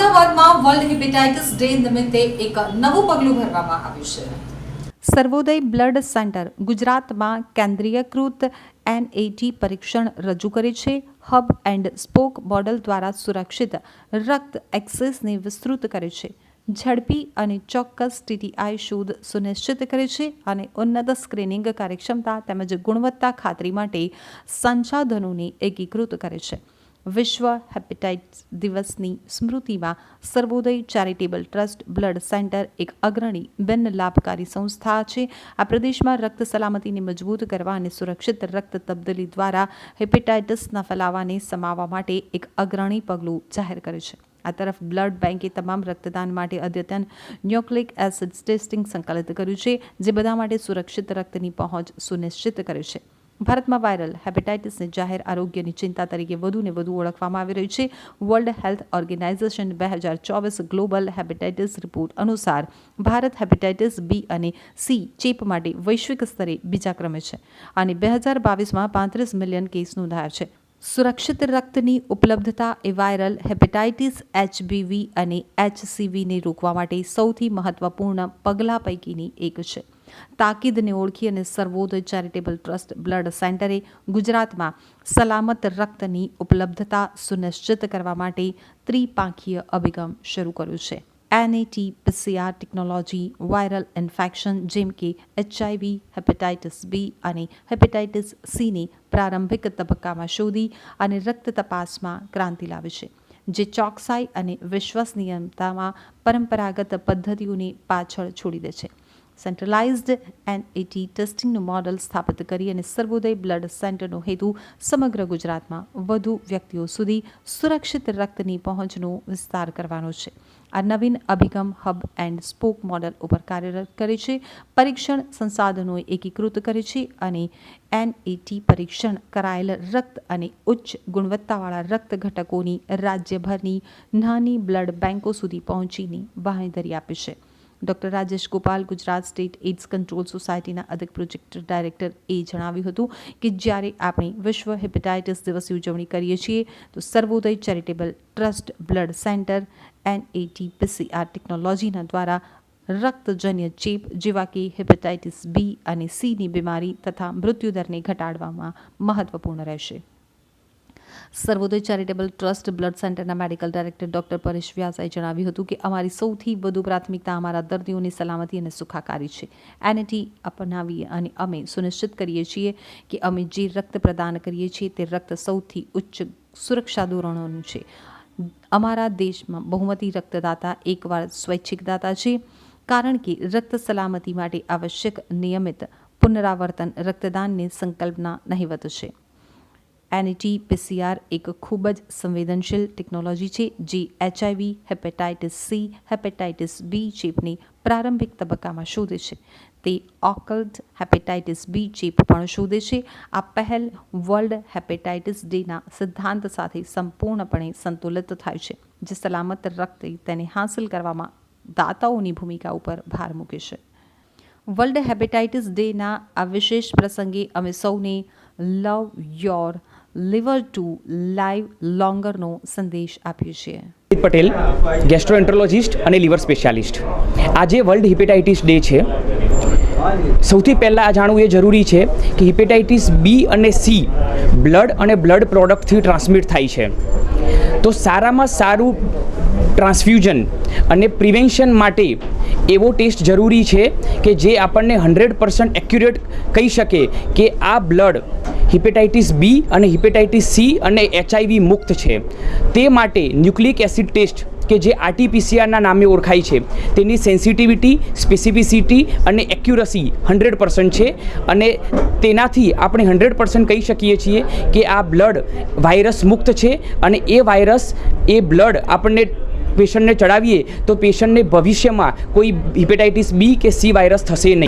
World hepatitis day નિમિત્તે એક નવું પગલું ભરવામાં આવ્યું છે. સર્વોદય બ્લડ સેન્ટર ગુજરાતમાં કેન્દ્રીયકૃત એનએટી પરીક્ષણ રજૂ કરે છે. હબ એન્ડ સ્પોક મોડલ દ્વારા સુરક્ષિત રક્ત એક્સેસને વિસ્તૃત કરે છે. ઝડપી અને ચોક્કસ ટીટીઆઈ શોધ સુનિશ્ચિત કરે છે અને ઉન્નત સ્ક્રીનિંગ કાર્યક્ષમતા તેમજ ગુણવત્તા ખાતરી માટે સંસાધનોને એકીકૃત કરે છે. વિશ્વ હેપેટાઇટ્સ દિવસની સ્મૃતિમાં Sarvoday charitable trust blood centre એક અગ્રણી બિન લાભકારી સંસ્થા છે આ પ્રદેશમાં રક્ત સલામતીને મજબૂત કરવા અને સુરક્ષિત રક્ત તબદીલી દ્વારા હેપેટાઇટિસના ફેલાવાને સમાવવા માટે એક અગ્રણી પગલું જાહેર કરે છે આ તરફ બ્લડ બેંકે તમામ રક્તદાન માટે અદ્યતન ન્યુક્લિક એસિડ ટેસ્ટિંગ સંકલિત કર્યું છે જે બધા માટે સુરક્ષિત રક્તની પહોંચ સુનિશ્ચિત કરે છે ભારતમાં વાયરલ હેપેટાઇટિસને જાહેર આરોગ્યની ચિંતા તરીકે વધુને વધુ ઓળખવામાં આવી રહ્યું છે. વર્લ્ડ હેલ્થ ઓર્ગેનાઇઝેશન બે હજાર ચોવીસ ગ્લોબલ હેપેટાઇટિસ રિપોર્ટ અનુસાર ભારત હેપેટાઇટિસ બી અને સી ચેપ માટે વૈશ્વિક સ્તરે બીજા ક્રમે છે અને બે હજાર બાવીસમાં પાંત્રીસ મિલિયન કેસ નોંધાયા છે. સુરક્ષિત રક્તની ઉપલબ્ધતા એ વાયરલ હેપેટાઇટિસ, એચબીવી અને એચસીવીને રોકવા માટે સૌથી મહત્વપૂર્ણ પગલાં પૈકીની એક છે. તાકીદને ઓળખી અને સર્વોદય ચેરિટેબલ ટ્રસ્ટ બ્લડ સેન્ટરે ગુજરાતમાં સલામત રક્તની ઉપલબ્ધતા સુનિશ્ચિત કરવા માટે ત્રિપાંખીય અભિગમ શરૂ કર્યો છે. NAT PCR technology viral infection જેમ કે એચઆઈવી હેપેટાઇટિસ બી અને હેપેટાઇટિસ સીને પ્રારંભિક તબક્કામાં શોધી અને રક્ત તપાસમાં ક્રાંતિ લાવે છે જે ચોકસાઈ અને વિશ્વસનીયતામાં પરંપરાગત પદ્ધતિઓને પાછળ છોડી દે છે. સેન્ટ્રલાઇઝ્ડ એનએટી ટેસ્ટિંગનું મોડલ સ્થાપિત કરી અને સર્વોદય બ્લડ સેન્ટરનો હેતુ સમગ્ર ગુજરાતમાં વધુ વ્યક્તિઓ સુધી સુરક્ષિત રક્તની પહોંચનો વિસ્તાર કરવાનો છે. આ નવીન અભિગમ હબ એન્ડ સ્પોક મોડલ ઉપર કાર્યરત કરે છે, પરીક્ષણ સંસાધનો એકીકૃત કરે છે અને એનએટી પરીક્ષણ કરાયેલ રક્ત અને ઉચ્ચ ગુણવત્તાવાળા રક્ત ઘટકોની રાજ્યભરની નાની બ્લડ બેન્કો સુધી પહોંચીને બાંહેધરી આપે છે. Doctor Rajesh Gopal Gujarat state AIDS control સોસાયટીના અધિક પ્રોજેક્ટ ડાયરેક્ટર એ જણાવ્યું હતું કે જ્યારે આપણે વિશ્વ હેપેટાઇટિસ દિવસની ઉજવણી કરીએ છીએ, તો Sarvodaya charitable trust blood centre NAT PCR ટેકનોલોજીના દ્વારા રક્તજન્ય ચેપ જેવા કે હેપેટાઇટિસ બી અને સીની બીમારી તથા મૃત્યુદરને ઘટાડવામાં મહત્વપૂર્ણ રહેશે. સર્વોદય ચેરિટેબલ ટ્રસ્ટ બ્લડ સેન્ટરના મેડિકલ ડાયરેક્ટર ડોક્ટર પરેશ વ્યાસાએ જણાવ્યું હતું કે અમારી સૌથી વધુ પ્રાથમિકતા અમારા દર્દીઓની સલામતી અને સુખાકારી છે. એનએટી અપનાવીએ અને અમે સુનિશ્ચિત કરીએ છીએ કે અમે જે રક્ત પ્રદાન કરીએ છીએ તે રક્ત સૌથી ઉચ્ચ સુરક્ષા ધોરણોનું છે. અમારા દેશમાં બહુમતી રક્તદાતા એકવાર સ્વૈચ્છિક દાતા છે, કારણ કે રક્ત સલામતી માટે આવશ્યક નિયમિત પુનરાવર્તન રક્તદાનની સંકલ્પના નહિવત છે. એનઈટી પીસીઆર એક ખૂબ જ સંવેદનશીલ ટેકનોલોજી છે, જે HIV hepatitis C hepatitis B ચેપની પ્રારંભિક તબક્કામાં શોધે છે. તે ઓકલ્ટ હેપેટાઇટિસ બી ચેપ પણ શોધે છે. આ પહેલ વર્લ્ડ હેપેટાઇટિસ ડેના સિદ્ધાંત સાથે સંપૂર્ણપણે સંતુલિત થાય છે, જે સલામત રક્ત તેને હાંસલ કરવામાં દાતાઓની ભૂમિકા ઉપર ભાર મૂકે છે. વર્લ્ડ હેપેટાઇટિસ ડેના આ વિશેષ પ્રસંગે અમે સૌને love your liver to live લોંગરનો સંદેશ આપ્યો છે. પટેલ ગેસ્ટ્રોએન્ટ્રોલોજિસ્ટ અને લિવર સ્પેશિયાલિસ્ટ આજે વર્લ્ડ હિપેટાઇટિસ ડે છે. સૌથી પહેલાં આ જાણવું એ જરૂરી છે કે હિપેટાઇટિસ બી અને સી બ્લડ અને બ્લડ પ્રોડક્ટથી ટ્રાન્સમિટ થાય છે. તો સારામાં સારું ટ્રાન્સફ્યુઝન અને પ્રિવેન્શન માટે એવો ટેસ્ટ જરૂરી છે કે જે આપણને હંડ્રેડ પર્સન્ટ એક્યુરેટ કહી શકે કે આ બ્લડ હિપેટાઇટિસ બી અને હિપેટાઇટિસ સી અને એચઆઈવી મુક્ત છે. તે માટે ન્યુક્લિક એસિડ ટેસ્ટ, કે જે આરટીપીસીઆરના નામે ઓળખાય છે, તેની સેન્સિટિવિટી, સ્પેસિફિસિટી અને એક્યુરસી હંડ્રેડ પર્સન્ટ છે અને તેનાથી આપણે હંડ્રેડ પર્સન્ટ કહી શકીએ છીએ કે આ બ્લડ વાયરસ મુક્ત છે અને એ વાયરસ, એ બ્લડ આપણને પેશન્ટને ચડાવીએ તો પેશન્ટને ભવિષ્યમાં કોઈ હિપેટાઇટિસ બી કે સી વાયરસ થશે નહીં.